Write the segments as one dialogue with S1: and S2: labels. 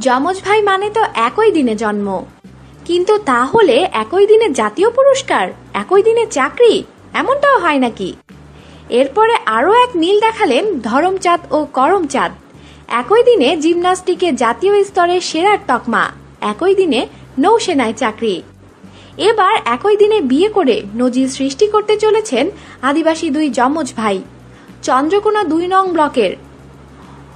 S1: যমজ ভাই মানে তো একই দিনে জন্ম। কিন্তু তাহলে একই দিনে জাতীয় পুরস্কার, একই দিনে চাকরি, এমনটাও হয় নাকি? এরপরে আরও এক মিল দেখালেন ধরমচাঁদ ও করমচাঁদ। একই দিনে জিমনাস্টিকে জাতীয় স্তরে সেরার তকমা, একই দিনে নৌসেনায় চাকরি। এবার একই দিনে বিয়ে করে নজির সৃষ্টি করতে চলেছেন আদিবাসী দুই যমজ ভাই, চন্দ্রকোনা দুই নং ব্লকের।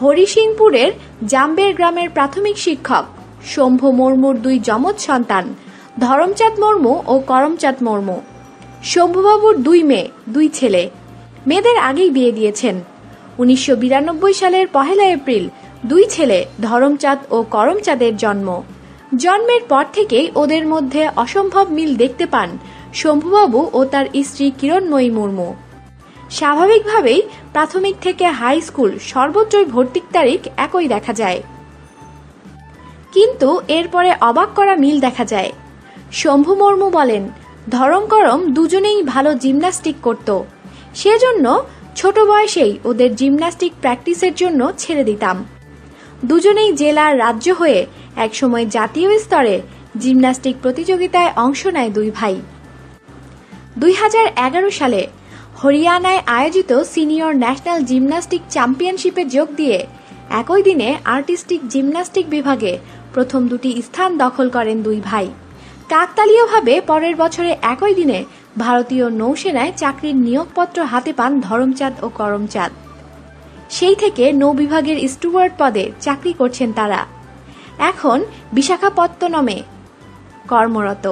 S1: হরিসিংপুরের জাম্বের গ্রামের প্রাথমিক শিক্ষক, শম্ভু মুর্মুর দুই যমজ সন্তান, ধরমচাঁদ মুর্মু ও করমচাঁদ মুর্মু। শম্ভুবাবুর দুই মেয়ে, দুই ছেলে। মেয়েদের আগেই বিয়ে দিয়েছেন। উনিশশো বিরানব্বই সালের পহেলা এপ্রিল দুই ছেলে, ধরমচাঁদ ও করমচাঁদের জন্ম। জন্মের পর থেকেই ওদের মধ্যে অসম্ভব মিল দেখতে পান শম্ভুবাবু ও তার স্ত্রী কিরণময়ী মুর্মু। স্বাভাবিকভাবেই প্রাথমিক থেকে হাই স্কুল সর্বত্রই ভর্তির তারিখ একই দেখা যায়। কিন্তু এরপরে অবাক করা মিল দেখা যায়। শম্ভু মর্মু বলেন, ধরম করম দুজনেই ভালো জিমন্যাস্টিক করত। সেজন্য ছোট বয়সেই ওদের জিমন্যাস্টিক প্র্যাকটিসের জন্য ছেড়ে দিতাম। দুজনেই জেলার রাজ্য হয়ে একসময় জাতীয় স্তরে জিমন্যাস্টিক প্রতিযোগিতায় অংশ নেয় দুই ভাই। দুই হাজার এগারো সালে হরিয়ানায় আয়োজিত সিনিয়র ন্যাশনাল জিমন্যাস্টিক চ্যাম্পিয়নশিপে যোগ দিয়ে একই দিনে আর্টিস্টিক জিমন্যাস্টিক বিভাগে প্রথম দুটি স্থান দখল করেন দুই ভাই। কাকতালীয়ভাবে পরের বছরে একই দিনে ভারতীয় নৌসেনায় চাকরির নিয়োগপত্র হাতে পান ধরমচাঁদ ও করমচাঁদ। সেই থেকে নৌ বিভাগের স্টুয়ার্ড পদে চাকরি করছেন তারা। এখন বিশাখাপত্তনমে কর্মরত।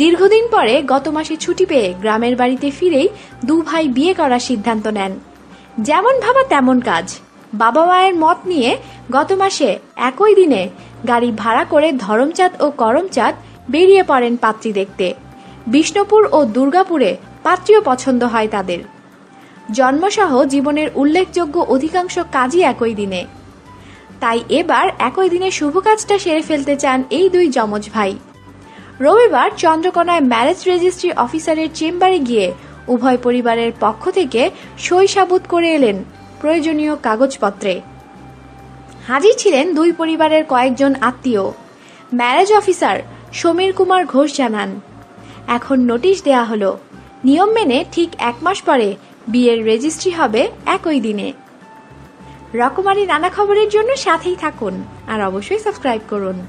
S1: দীর্ঘদিন পরে গত মাসে ছুটি পেয়ে গ্রামের বাড়িতে ফিরেই দু ভাই বিয়ে করার সিদ্ধান্ত নেন। যেমন ভাবা তেমন কাজ। বাবা মায়ের মত নিয়ে গত মাসে একই দিনে গাড়ি ভাড়া করে ধরমচাঁদ ও করমচাঁদ বেরিয়ে পড়েন পাত্রী দেখতে। বিষ্ণুপুর ও দুর্গাপুরে পাত্রীও পছন্দ হয় তাদের। জন্মসহ জীবনের উল্লেখযোগ্য অধিকাংশ কাজই একই দিনে। তাই এবার একই দিনে শুভ কাজটা সেরে ফেলতে চান এই দুই যমজ ভাই। রবিবার চন্দ্রকোনায় ম্যারেজ রেজিস্ট্রি অফিসারের চেম্বারে গিয়ে উভয় পরিবারের পক্ষ থেকে সই সাবুত করে এলেন প্রয়োজনীয় কাগজপত্রে। হাজির ছিলেন দুই পরিবারের কয়েকজন আত্মীয়। ম্যারেজ অফিসার সমীর কুমার ঘোষ জানান, এখন নোটিশ দেয়া হলো। নিয়ম মেনে ঠিক এক মাস পরে বিয়ের রেজিস্ট্রি হবে একই দিনে। রকমারি নানা খবরের জন্য সাথেই থাকুন আর অবশ্যই সাবস্ক্রাইব করুন।